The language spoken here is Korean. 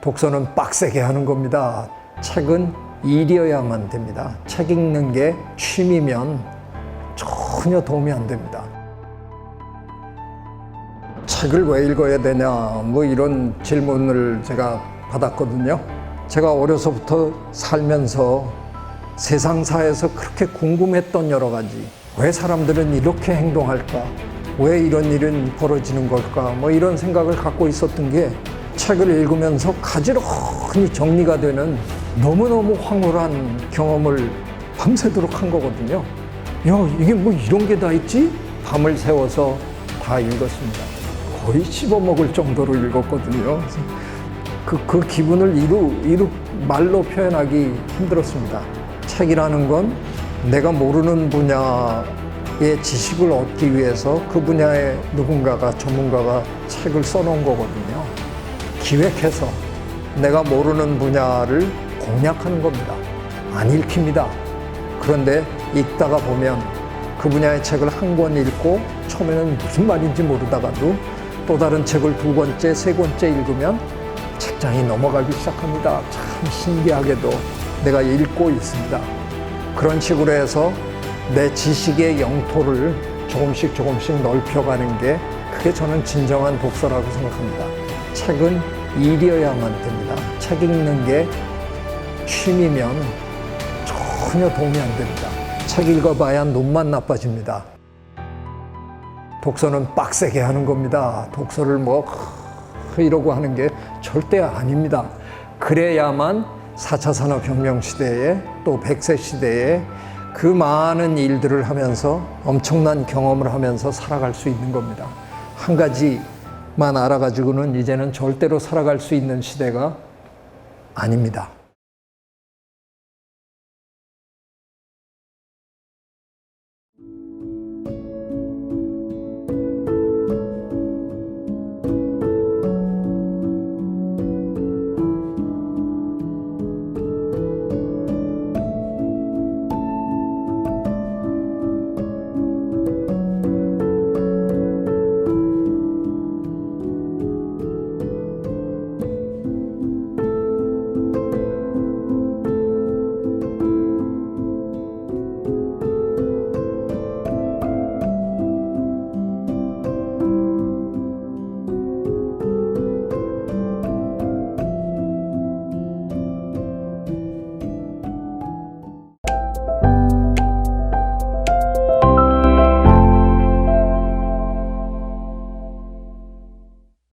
독서는 빡세게 하는 겁니다. 책은 일이어야만 됩니다. 책 읽는 게 취미면 전혀 도움이 안 됩니다. 책을 왜 읽어야 되냐, 뭐 이런 질문을 제가 받았거든요. 제가 어려서부터 살면서 세상사에서 그렇게 궁금했던 여러 가지, 왜 사람들은 이렇게 행동할까? 왜 이런 일은 벌어지는 걸까? 뭐 이런 생각을 갖고 있었던 게 책을 읽으면서 가지런히 정리가 되는 너무너무 황홀한 경험을 밤새도록 한 거거든요. 야, 이게 뭐 이런 게 다 있지? 밤을 새워서 다 읽었습니다. 거의 씹어먹을 정도로 읽었거든요. 그, 그 기분을 이루, 이루 말로 표현하기 힘들었습니다. 책이라는 건 내가 모르는 분야의 지식을 얻기 위해서 그 분야의 누군가가, 전문가가 책을 써놓은 거거든요. 기획해서 내가 모르는 분야를 공략하는 겁니다. 안 읽힙니다. 그런데 읽다가 보면 그 분야의 책을 한 권 읽고 처음에는 무슨 말인지 모르다가도 또 다른 책을 두 번째, 세 번째 읽으면 책장이 넘어가기 시작합니다. 참 신기하게도 내가 읽고 있습니다. 그런 식으로 해서 내 지식의 영토를 조금씩 조금씩 넓혀가는 게 그게 저는 진정한 독서라고 생각합니다. 책은 일이어야만 됩니다. 책 읽는 게 취미면 전혀 도움이 안 됩니다. 책 읽어봐야 눈만 나빠집니다. 독서는 빡세게 하는 겁니다. 독서를 뭐 이러고 하는 게 절대 아닙니다. 그래야만 4차 산업혁명 시대에 또 100세 시대에 그 많은 일들을 하면서 엄청난 경험을 하면서 살아갈 수 있는 겁니다. 한 가지 만 알아가지고는 이제는 절대로 살아갈 수 있는 시대가 아닙니다.